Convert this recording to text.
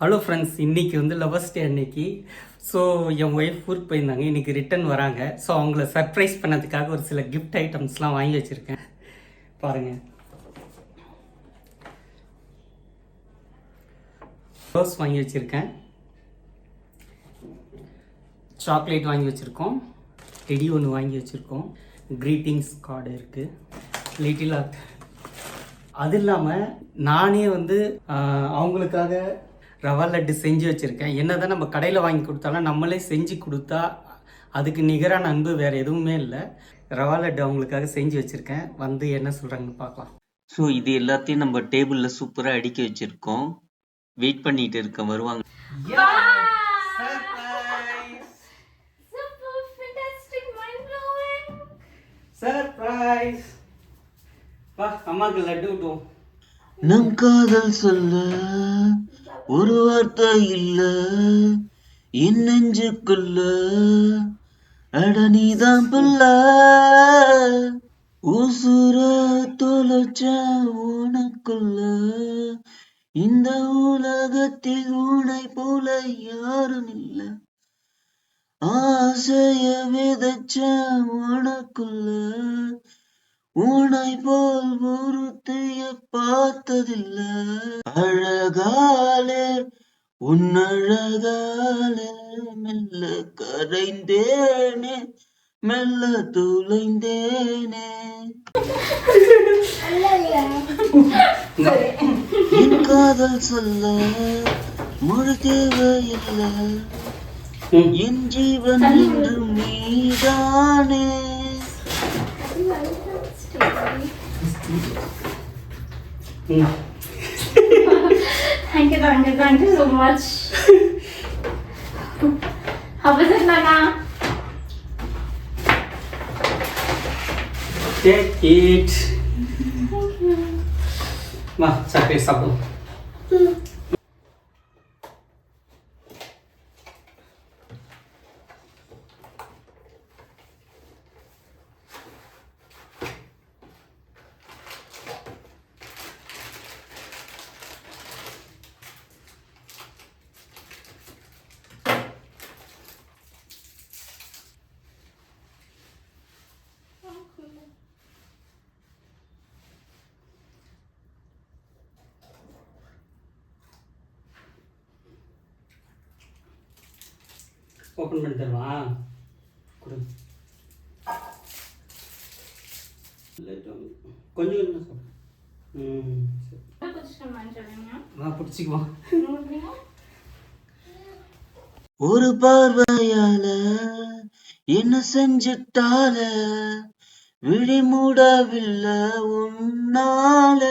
Hello friends இன்னைக்கு வந்து lovers டே அன்னைக்கு. ஸோ என் ஒய்ஃப் ஊருக்கு போயிருந்தாங்க. இன்றைக்கி ரிட்டன் வராங்க. ஸோ அவங்கள சர்ப்ரைஸ் பண்ணதுக்காக ஒரு சில கிஃப்ட் ஐட்டம்ஸ்லாம் வாங்கி வச்சுருக்கேன். பாருங்க. ரோஸ் வாங்கி வச்சுருக்கேன். சாக்லேட் வாங்கி வச்சுருக்கோம். டெடி ஒன்று வாங்கி வச்சுருக்கோம். க்ரீட்டிங்ஸ் கார்டு இருக்குது லிட்டில் ஆர்ட் அது இல்லாமல் நானே வந்து அவங்களுக்காக ரவா லட்டு செஞ்சு வச்சுருக்கேன். என்னதான் நம்ம கடையில் வாங்கி கொடுத்தாலும் நம்மளே செஞ்சு கொடுத்தா அதுக்கு நிகரான அன்பு வேறு எதுவுமே இல்லை. ரவா லட்டு அவங்களுக்காக செஞ்சு வச்சுருக்கேன். வந்து என்ன சொல்கிறாங்கன்னு பார்க்கலாம். ஸோ இது எல்லாத்தையும் நம்ம டேபிளில் சூப்பராக அடுக்கி வச்சுருக்கோம். வெயிட் பண்ணிட்டு இருக்கேன். வருவாங்க. Super fantastic, mind blowing. Surprise வா அம்மாக்கு லட்டு விட்டுவோம் நம் காதல் சொல்ல ஒரு வார்த்தை இல்ல என் நெஞ்சுக்குள்ள. அட நீதான் புள்ள உசுர தொலைச்ச உனக்குள்ள. இந்த உலகத்தில் உனை போல யாரும் இல்ல. ஆசைய விதைச்ச உனக்குள்ள. உனை போல் ஒருத்தைய பார்த்ததில்ல. அழகாலே உன்னழகாலே மெல்ல கரைந்தேனே மெல்ல துளைந்தேனே. என் காதல் சொல்ல மொழி தேவையில்லை. என் ஜீவன் என்று நீதானே. Ừ. Thank you, thank you, thank you so much. How is it, Nana? Take it. Thank you. Ma, sakit sabun. Hmm. Open பண்ணி தருவா? கொடு. கொஞ்சம் கொஞ்சம் சாப்பிடு. ம் சரி. வா பிடிச்சிக்குவோம் ஒரு பார்வையால என்ன செஞ்சுட்டால? விழி மூடவில்லை உன்னால.